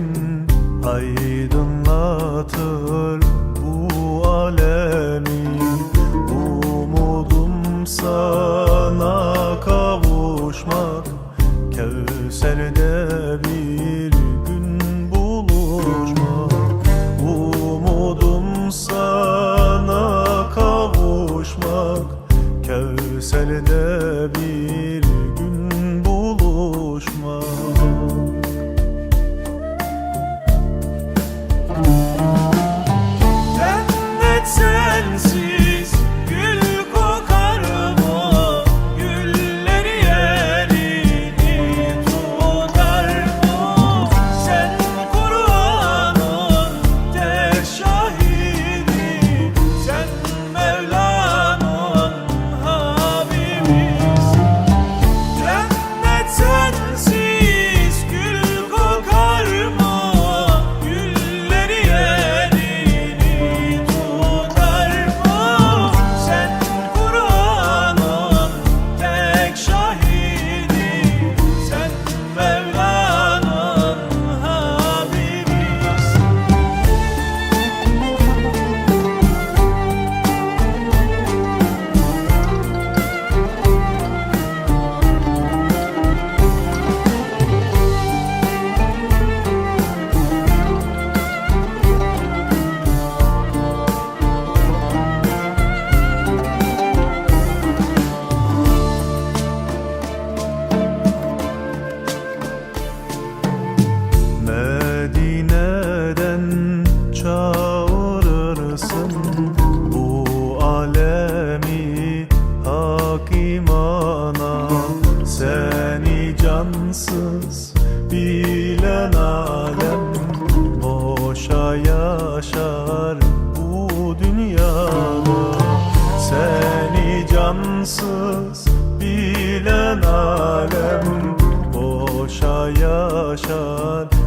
Senin aydınlatır bu alemi. Umudum sana kavuşmak Kevser'de bir hak imana Seni cansız bilen alem Boşa yaşar bu dünyada. Seni cansız bilen alem Boşa yaşar